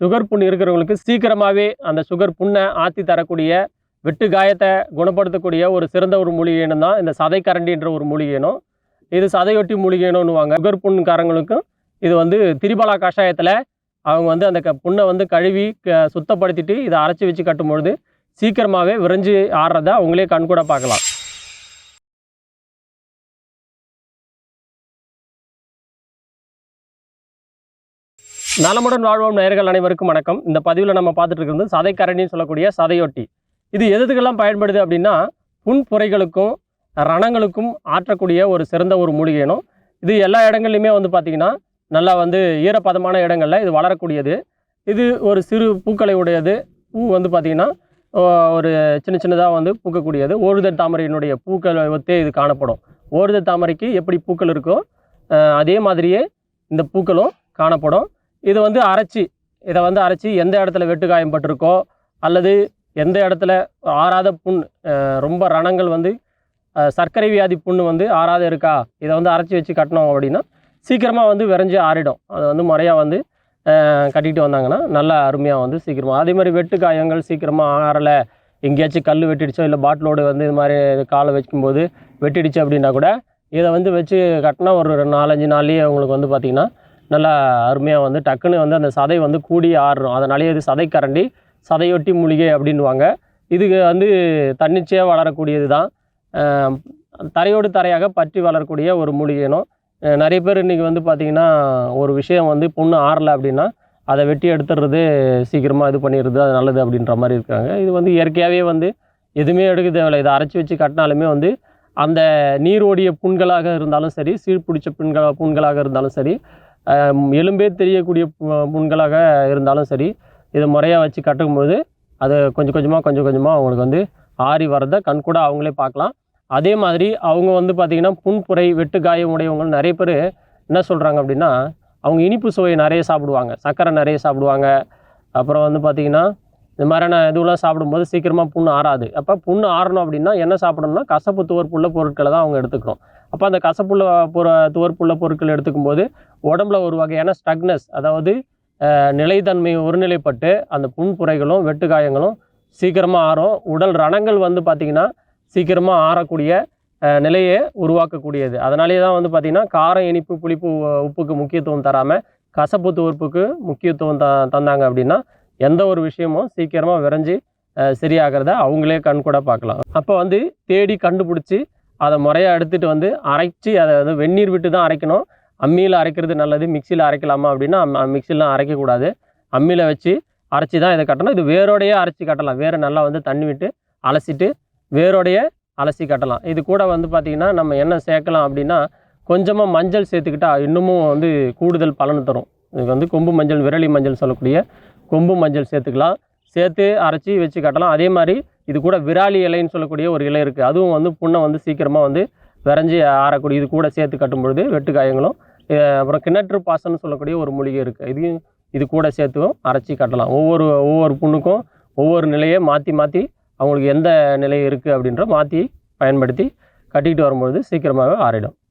Sugar புண் இருக்கிறவங்களுக்கு சீக்கிரமாகவே அந்த சுகர் புண்ணை ஆற்றி தரக்கூடிய வெட்டு காயத்தை குணப்படுத்தக்கூடிய ஒரு சிறந்த ஒரு மூலிகை இனம் தான் இந்த சதை கரண்டின்ற ஒரு மூலிகை இனம். இது சதையொட்டி மூலிகை இனம்னுவாங்க சுகர் புண்காரங்களுக்கும் இது வந்து திரிபலா கஷாயத்தில் அவங்க வந்து அந்த க புண்ணை வந்து கழுவி க சுத்தப்படுத்திட்டு இதை அரைச்சி வச்சு கட்டும்பொழுது சீக்கிரமாகவே விரைஞ்சி ஆடுறத அவங்களே கண்கூட பார்க்கலாம். நலமுடன் வாழ்வோம் நேயர்கள் அனைவருக்கும் வணக்கம். இந்த பதிவில் நம்ம பார்த்துட்டு இருக்கிறது சதைக்கரணின்னு சொல்லக்கூடிய சதையொட்டி. இது எதுக்கெல்லாம் பயன்படுது அப்படின்னா புண்புரைகளுக்கும் ரணங்களுக்கும் ஆற்றக்கூடிய ஒரு சிறந்த ஒரு மூலிகை இது எல்லா இடங்கள்லையுமே வந்து பார்த்திங்கன்னா நல்லா வந்து ஈரப்பதமான இடங்களில் இது வளரக்கூடியது. இது ஒரு சிறு பூக்களை உடையது. பூ வந்து பார்த்திங்கன்னா ஒரு சின்ன சின்னதாக வந்து பூக்கக்கூடியது. ஓடுதல் தாமரையினுடைய பூக்களை ஒத்தே இது காணப்படும். ஓடுதல் தாமரைக்கு எப்படி பூக்கள் இருக்கோ அதே மாதிரியே இந்த பூக்களும் காணப்படும். இது வந்து அரைச்சி இதை வந்து அரைச்சி எந்த இடத்துல வெட்டு காயம் பட்டிருக்கோ அல்லது எந்த இடத்துல ஆறாத புண் ரொம்ப ரணங்கள் வந்து சர்க்கரை வியாதி புண்ணு வந்து ஆறாத இருக்கா இதை வந்து அரைச்சி வச்சு கட்டினோம் அப்படின்னா சீக்கிரமாக வந்து விரைஞ்சி ஆறிடும். அதை வந்து முறையாக வந்து கட்டிட்டு வந்தாங்கன்னா நல்லா அருமையாக வந்து சீக்கிரமாக அதே மாதிரி வெட்டு காயங்கள் சீக்கிரமாக ஆறலை எங்கேயாச்சும் கல் வெட்டிடுச்சோ இல்லை பாட்டிலோடு வந்து இது மாதிரி காலை வைக்கும்போது வெட்டிடுச்சு அப்படின்னா கூட இதை வந்து வச்சு கட்டினா ஒரு நாலஞ்சு நாள்லேயே உங்களுக்கு வந்து பார்த்திங்கன்னா நல்லா அருமையாக வந்து டக்குன்னு வந்து அந்த சதை வந்து கூடி ஆறுறோம் அதனாலேயே இது சதை கரண்டி சதையொட்டி மூலிகை அப்படின்வாங்க இதுக்கு வந்து தன்னிச்சையாக வளரக்கூடியது தான். தரையோடு தரையாக பற்றி வளரக்கூடிய ஒரு மூலிகைனும் நிறைய பேர் இன்றைக்கி வந்து பார்த்திங்கன்னா ஒரு விஷயம் வந்து புண்ணு ஆறலை அப்படின்னா அதை வெட்டி எடுத்துடுறது சீக்கிரமாக இது பண்ணிடுறது அது நல்லது அப்படின்ற மாதிரி இருக்காங்க. இது வந்து இயற்கையாகவே வந்து எதுவுமே எடுக்க தேவையில்லை. இதை அரைச்சி வச்சு கட்டினாலுமே வந்து அந்த நீரோடிய புண்களாக இருந்தாலும் சரி சீழ் பிடிச்ச புண்களாக இருந்தாலும் சரி எலும்பே தெரியக்கூடிய பு- புண்களாக இருந்தாலும் சரி இதை முறையாக வச்சு கட்டும்போது அது கொஞ்சம் கொஞ்சமாக கொஞ்சம் கொஞ்சமாக அவங்களுக்கு வந்து ஆறி வரதை கண்கூட அவங்களே பார்க்கலாம். அதே மாதிரி அவங்க வந்து பார்த்திங்கன்னா புண்புரை வெட்டு காயம் உடையவங்க நிறைய பேர் என்ன சொல்கிறாங்க அப்படின்னா அவங்க இனிப்பு சுவையை நிறைய சாப்பிடுவாங்க. சர்க்கரை நிறைய சாப்பிடுவாங்க. அப்புறம் வந்து பார்த்திங்கன்னா இந்த மாதிரியான இதுவெல்லாம் சாப்பிடும்போது சீக்கிரமாக புண்ணு ஆறாது. அப்போ புண்ணு ஆறணும் அப்படின்னா என்ன சாப்பிடணும்னா கசப்பு துவர்ப்புள்ள பொருட்களை தான் அவங்க எடுத்துக்கணும். அப்போ அந்த கசப்புள்ள பொரு துவர்ப்புள்ள பொருட்கள் எடுத்துக்கும் போது உடம்புல ஒரு வகையான ஸ்டக்னஸ் அதாவது நிலைத்தன்மை ஒருநிலைப்பட்டு அந்த புண்புரைகளும் வெட்டுக்காயங்களும் சீக்கிரமாக ஆறும். உடல் ரணங்கள் வந்து பார்த்திங்கன்னா சீக்கிரமாக ஆறக்கூடிய நிலையை உருவாக்கக்கூடியது. அதனாலேயே தான் வந்து பார்த்திங்கன்னா காரம் இனிப்பு புளிப்பு உப்புக்கு முக்கியத்துவம் தராமல் கசப்பு துவர்ப்புக்கு முக்கியத்துவம் த தந்தாங்க அப்படின்னா எந்த ஒரு விஷயமும் சீக்கிரமாக விரைஞ்சி சரியாகிறத அவங்களே கண் கூட பார்க்கலாம் அப்போ வந்து தேடி கண்டுபிடிச்சி அதை முறையாக எடுத்துகிட்டு வந்து அரைச்சி அதை வந்து வெந்நீர் விட்டு தான் அரைக்கணும். அம்மியில் அரைக்கிறது நல்லது மிக்சியில் அரைக்கலாமா அப்படின்னா மிக்சிலாம் அரைக்கக்கூடாது. அம்மியில் வச்சு அரைச்சி தான் இதை கட்டணும். இது வேரோடையே அரைச்சி கட்டலாம். வேறு நல்லா வந்து தண்ணி விட்டு அலசிட்டு வேரோடையே அலசி கட்டலாம். இது கூட வந்து பார்த்திங்கன்னா நம்ம என்ன சேர்க்கலாம் அப்படின்னா கொஞ்சமாக மஞ்சள் சேர்த்துக்கிட்டா இன்னமும் வந்து கூடுதல் பலன் தரும். இதுக்கு வந்து கொம்பு மஞ்சள் விரலி மஞ்சள் சொல்லக்கூடிய கொம்பு மஞ்சள் சேர்த்துக்கலாம். சேர்த்து அரைச்சி வச்சு கட்டலாம். அதே மாதிரி இது கூட விராலி இலைன்னு சொல்லக்கூடிய ஒரு இலை இருக்குது அதுவும் வந்து புண்ணை வந்து சீக்கிரமாக வந்து விரைஞ்சி ஆறக்கூடிய இது கூட சேர்த்து கட்டும் பொழுது வெட்டு காயங்களும் அப்புறம் கிணற்று பாசன்னு சொல்லக்கூடிய ஒரு மூலிகை இருக்குது இதையும் இது கூட சேர்த்தும் அரைச்சி கட்டலாம். ஒவ்வொரு ஒவ்வொரு புண்ணுக்கும் ஒவ்வொரு நிலையை மாற்றி மாற்றி அவங்களுக்கு எந்த நிலை இருக்குது அப்படின்ற மாற்றி பயன்படுத்தி கட்டிக்கிட்டு வரும்பொழுது சீக்கிரமாகவே ஆறிடும்.